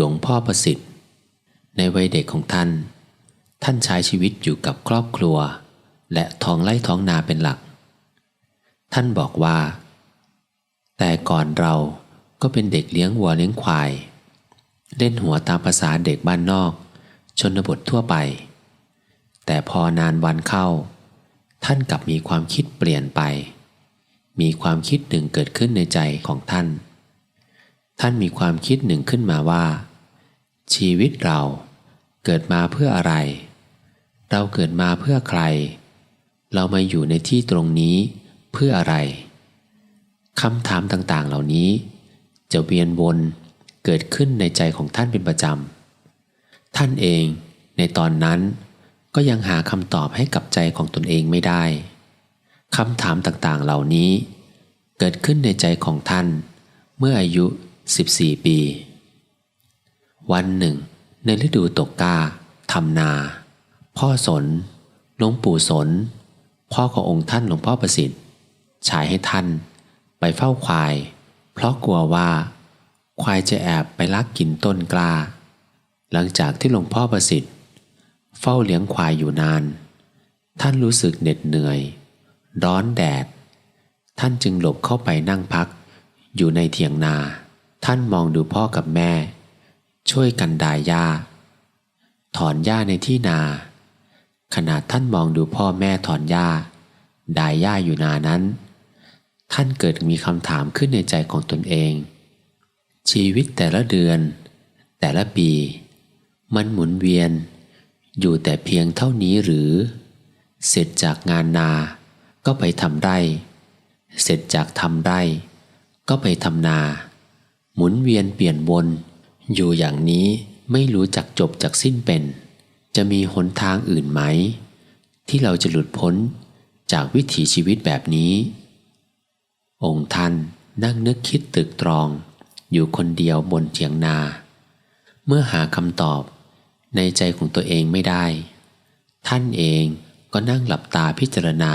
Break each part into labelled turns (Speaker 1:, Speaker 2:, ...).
Speaker 1: หลวงพ่อประสิทธิ์ ในวัยเด็กของท่าน ท่านใช้ชีวิตอยู่กับครอบครัว และท้องไร่ท้องนาเป็นหลัก ท่านบอกว่า แต่ก่อนเราก็เป็นเด็กเลี้ยงวัวเลี้ยงควาย เล่นหัวตามภาษาเด็กบ้านนอก ชนบททั่วไป แต่พอนานวันเข้า ท่านกลับมีความคิดเปลี่ยนไป มีความคิดหนึ่งเกิดขึ้นในใจของท่านท่านมีความคิดหนึ่งขึ้นมาว่า ชีวิตเราเกิดมาเพื่ออะไร เราเกิดมาเพื่อใคร เรามาอยู่ในที่ตรงนี้เพื่ออะไรคำถามต่างๆ เหล่านี้ จะเวียนวนเกิดขึ้นในใจของท่านเป็นประจำ ท่านเองในตอนนั้นก็ยังหาคำตอบให้กับใจของตนเองไม่ได้คำถามต่างๆ เหล่านี้ เกิดขึ้นในใจของท่าน เมื่ออายุ 14 ปี วันหนึ่ง ในฤดูตกกาทำนา พ่อสนหลวงปู่สน พ่อขององค์ท่านหลวงพ่อประสิทธิ์ฉายให้ท่าน ไปเฝ้าควาย เพราะกลัวว่า ควายจะแอบไปลักกินต้นกล้า หลังจากที่หลวงพ่อประสิทธิ์ เฝ้าเลี้ยงควายอยู่นาน ท่านรู้สึกเหน็ดเหนื่อย ร้อนแดด ท่านจึงหลบเข้าไปนั่งพัก อยู่ในเถียงนา ท่านมองดูพ่อกับแม่ ช่วยกันดายหญ้า ถอนหญ้าในที่นาขณะท่านมองดูพ่อแม่ถอนหญ้า ดายหญ้าอยู่นานั้น ท่านเกิดมีคำถามขึ้นในใจของตนเอง ชีวิตแต่ละเดือน แต่ละปี มันหมุนเวียน อยู่แต่เพียงเท่านี้หรือ เสร็จจากงานนา ก็ไปทำไร่ เสร็จจากทำไร่ ก็ไปทำนา หมุนเวียนเปลี่ยนวน อยู่อย่างนี้ไม่รู้จักจบจากสิ้นเป็น จะมีหนทางอื่นไหม ที่เราจะหลุดพ้นจากวิถีชีวิตแบบนี้ องค์ท่านนั่งนึกคิดตึกตรอง อยู่คนเดียวบนเถียงนา เมื่อหาคำตอบในใจของตัวเองไม่ได้ ท่านเองก็นั่งหลับตาพิจารณา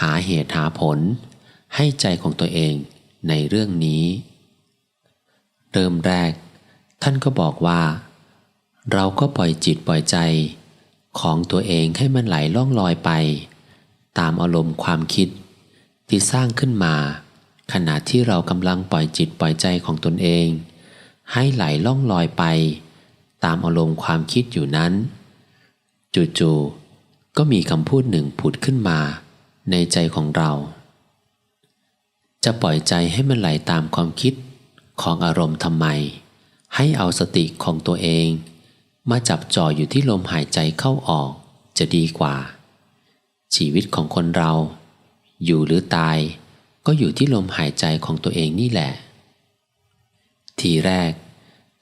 Speaker 1: หาเหตุหาผล ให้ใจของตัวเองในเรื่องนี้ เริ่มแรก ท่านก็บอกว่า เราก็ปล่อยจิตปล่อยใจของตัวเองให้มันไหลล่องลอยไป ตามอารมณ์ความคิด ที่สร้างขึ้นมา ขณะที่เรากำลังปล่อยจิตปล่อยใจของตนเอง ให้ไหลล่องลอยไป ตามอารมณ์ความคิดอยู่นั้น จู่ๆก็มีคำพูดหนึ่งผุดขึ้นมา ในใจของเรา จะปล่อยใจให้มันไหลตามความคิดของอารมณ์ทำไม ให้เอาสติของตัวเอง มาจับจ่ออยู่ที่ลมหายใจเข้าออกจะดีกว่า ชีวิตของคนเรา อยู่หรือตาย ก็อยู่ที่ลมหายใจของตัวเองนี่แหละ ทีแรก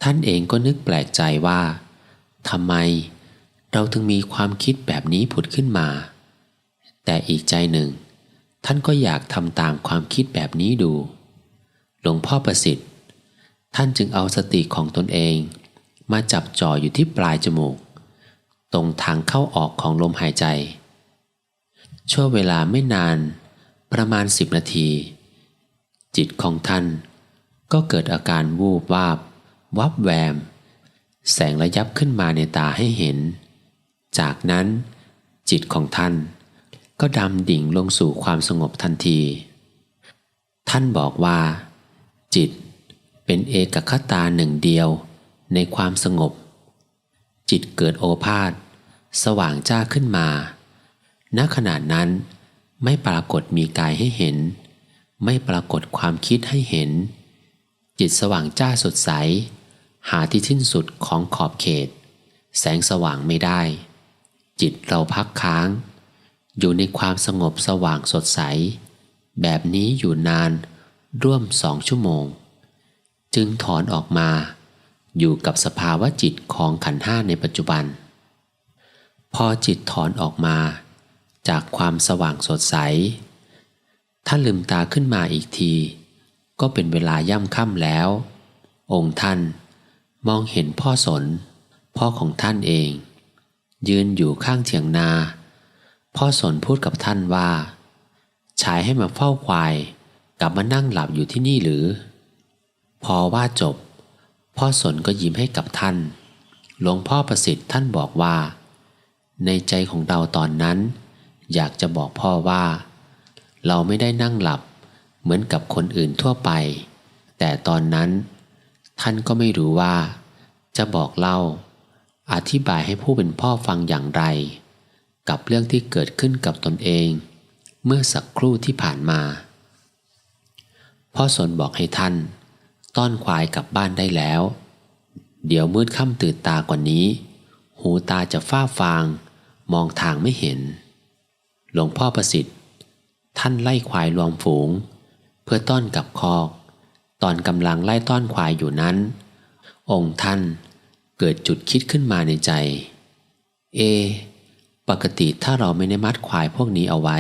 Speaker 1: ท่านเองก็นึกแปลกใจว่าทำไม เราถึงมีความคิดแบบนี้ผุดขึ้นมา แต่อีกใจหนึ่ง ท่านก็อยากทำตามความคิดแบบนี้ดู หลวงพ่อประสิทธิ์ ท่านจึงเอาสติของตนเอง มาจับจ่ออยู่ที่ปลายจมูก ตรงทางเข้าออกของลมหายใจ ชั่วเวลาไม่นานประมาณสิบนาที จิตของท่านก็เกิดอาการวูบวาบ วับแวม แสงระยับขึ้นมาในตาให้เห็น จากนั้นจิตของท่าน ก็ดำดิ่งลงสู่ความสงบทันที ท่านบอกว่า จิต เป็นเอกคตาหนึ่งเดียว ในความสงบ จิตเกิดโอภาษสว่างจ้าขึ้นมา ณขณะนั้นไม่ปรากฏมีกายให้เห็น ไม่ปรากฏความคิดให้เห็น จิตสว่างจ้าสดใส หาที่สิ้นสุดของขอบเขต แสงสว่างไม่ได้ จิตเราพักค้าง อยู่ในความสงบสว่างสดใส แบบนี้อยู่นานร่วมสองชั่วโมง จึงถอนออกมา อยู่กับสภาวะจิตของขันห้าในปัจจุบัน พอจิตถอนออกมา จากความสว่างสดใส ท่านลืมตาขึ้นมาอีกที ก็เป็นเวลาย่ำค่ำแล้ว องค์ท่านมองเห็นพ่อสน พ่อของท่านเอง ยืนอยู่ข้างเถียงนา พ่อสนพูดกับท่านว่าชายให้มาเฝ้าควาย กลับมานั่งหลับอยู่ที่นี่หรือ พอว่าจบ พ่อสนก็ยิ้มให้กับท่าน หลวงพ่อประสิทธิ์ท่านบอกว่า ในใจของเราตอนนั้น อยากจะบอกพ่อว่า เราไม่ได้นั่งหลับเหมือนกับคนอื่นทั่วไป แต่ตอนนั้น ท่านก็ไม่รู้ว่า จะบอกเล่า อธิบายให้ผู้เป็นพ่อฟังอย่างไร กับเรื่องที่เกิดขึ้นกับตนเอง เมื่อสักครู่ที่ผ่านมา พ่อสนบอกให้ท่าน ต้อนควายกลับบ้านได้แล้ว เดี๋ยวมืดค่ำตื่นตากว่านี้ หูตาจะฝ้าฟาง มองทางไม่เห็น หลวงพ่อประสิทธิ์ ท่านไล่ควายรวมฝูง เพื่อต้อนกลับคอก ตอนกำลังไล่ต้อนควายอยู่นั้น องค์ท่านเกิดจุดคิดขึ้นมาในใจ เอ ปกติถ้าเราไม่ได้มัดควายพวกนี้เอาไว้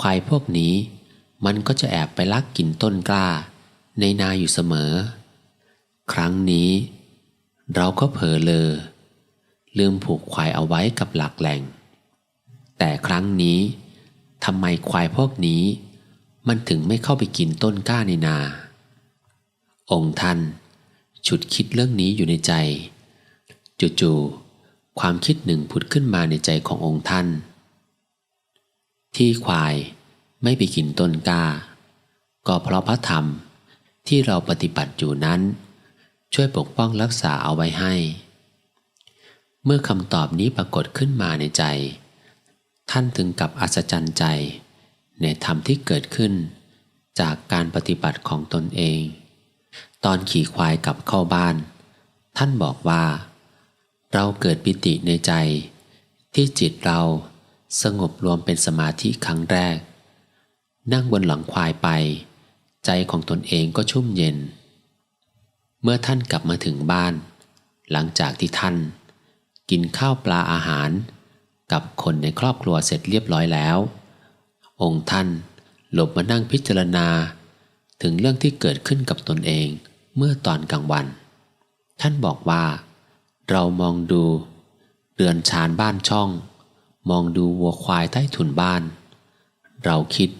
Speaker 1: ควายพวกนี้มันก็จะแอบไปลักกินต้นกล้า ในนาอยู่เสมอ ครั้งนี้ เราก็เผลอเลอ ลืมผูกควายเอาไว้กับหลักแหล่ง แต่ครั้งนี้ทำไมควายพวกนี้ มันถึงไม่เข้าไปกินต้นกล้าในนา องค์ท่านฉุดคิดเรื่องนี้อยู่ในใจ จู่ๆความคิดหนึ่งผุดขึ้นมาในใจขององค์ท่าน ที่ควายไม่ไปกินต้นกล้า ก็เพราะพระธรรม ที่เราปฏิบัติอยู่นั้น ช่วยปกป้องรักษาเอาไว้ให้ เมื่อคำตอบนี้ปรากฏขึ้นมาในใจ ท่านถึงกับอัศจรรย์ใจ ในธรรมที่เกิดขึ้น จากการปฏิบัติของตนเอง ตอนขี่ควายกลับเข้าบ้าน ท่านบอกว่า เราเกิดปิติในใจ ที่จิตเราสงบรวมเป็นสมาธิครั้งแรก นั่งบนหลังควายไป ใจของตนเองก็ชุ่มเย็น เมื่อท่านกลับมาถึงบ้าน หลังจากที่ท่าน กินข้าวปลาอาหาร กับคนในครอบครัวเสร็จเรียบร้อยแล้ว องค์ท่านหลบมานั่งพิจารณา ถึงเรื่องที่เกิดขึ้นกับตนเองเมื่อตอนกลางวัน ท่านบอกว่า เรามองดูเรือนชานบ้านช่อง มองดูวัวควายใต้ถุนบ้าน เราคิด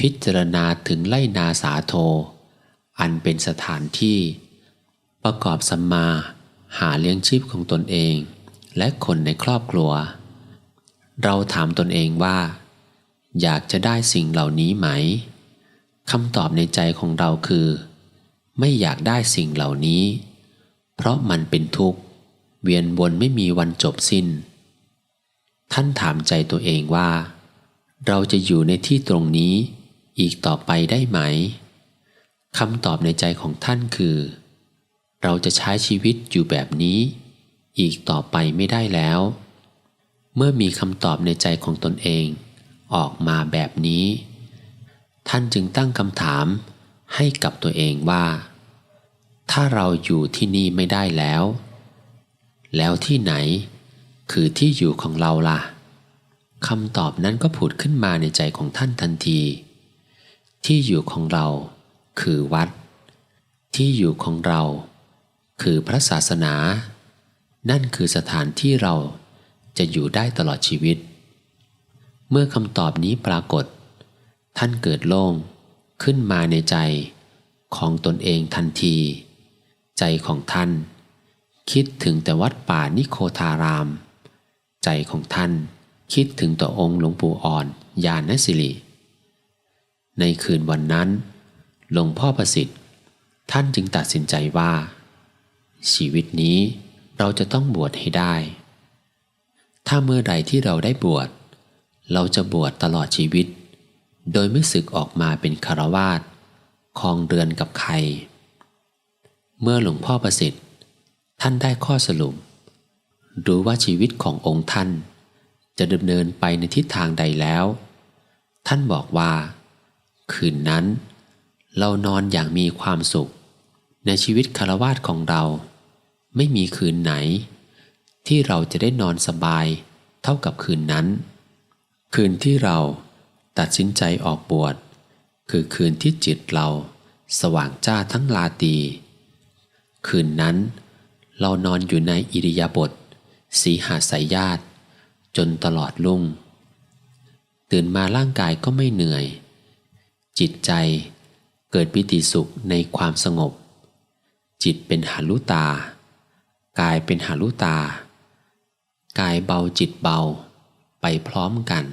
Speaker 1: พิจารณาถึงไล่นาสาโท อันเป็นสถานที่ ประกอบสัมมาหาเลี้ยงชีพของตนเอง และคนในครอบครัว เราถามตนเองว่า อยากจะได้สิ่งเหล่านี้ไหมคำตอบในใจของเราคือ ไม่อยากได้สิ่งเหล่านี้ เพราะมันเป็นทุกข์ เวียนวนไม่มีวันจบสิ้น ท่านถามใจตัวเองว่า เราจะอยู่ในที่ตรงนี้ อีกต่อไปได้ไหมคำตอบในใจของท่านคือ เราจะใช้ชีวิตอยู่แบบนี้ อีกต่อไปไม่ได้แล้ว เมื่อมีคำตอบในใจของตนเอง ออกมาแบบนี้ ท่านจึงตั้งคำถามให้กับตัวเองว่า ถ้าเราอยู่ที่นี่ไม่ได้แล้ว แล้วที่ไหน คือที่อยู่ของเราล่ะคำตอบนั้นก็ผุดขึ้นมาในใจของท่านทันที ที่อยู่ของเราคือวัด ที่อยู่ของเรา คือพระศาสนา นั่นคือสถานที่เราจะอยู่ได้ตลอดชีวิต เมื่อคำตอบนี้ปรากฏ ท่านเกิดโล่งขึ้นมาในใจของตนเองทันที ใจของท่าน คิดถึงแต่วัดป่านิโคทาราม ใจของท่านคิดถึงต่อองค์หลวงปู่อ่อนยานสิริ ในคืนวันนั้น หลวงพ่อประสิทธิ์ ท่านจึงตัดสินใจว่า ชีวิตนี้เราจะต้องบวชให้ได้ ถ้าเมื่อใดที่เราได้บวช เราจะบวชตลอดชีวิต โดยไม่สึกออกมาเป็นคารวาสคลองเรือนกับใคร เมื่อหลวงพ่อประสิทธิ์ ท่านได้ข้อสรุปรู้ว่าชีวิตขององค์ท่าน จะดำเนินไปในทิศทางใดแล้ว ท่านบอกว่า คืนนั้น เรานอนอย่างมีความสุข ในชีวิตคารวาสของเรา ไม่มีคืนไหน ที่เราจะได้นอนสบายเท่ากับคืนนั้น คืนที่เราตัดสินใจออกบวชคือคืนที่จิตเราสว่างจ้าทั้งลาตี คืนนั้น เรานอนอยู่ในอิริยาบถสีหาสายญาติ จนตลอดลุ่ง ตื่นมาร่างกายก็ไม่เหนื่อย จิตใจเกิดปิติสุขในความสงบ จิตเป็นหารุตา กายเป็นหารุตา กายเบาจิตเบาไปพร้อมกัน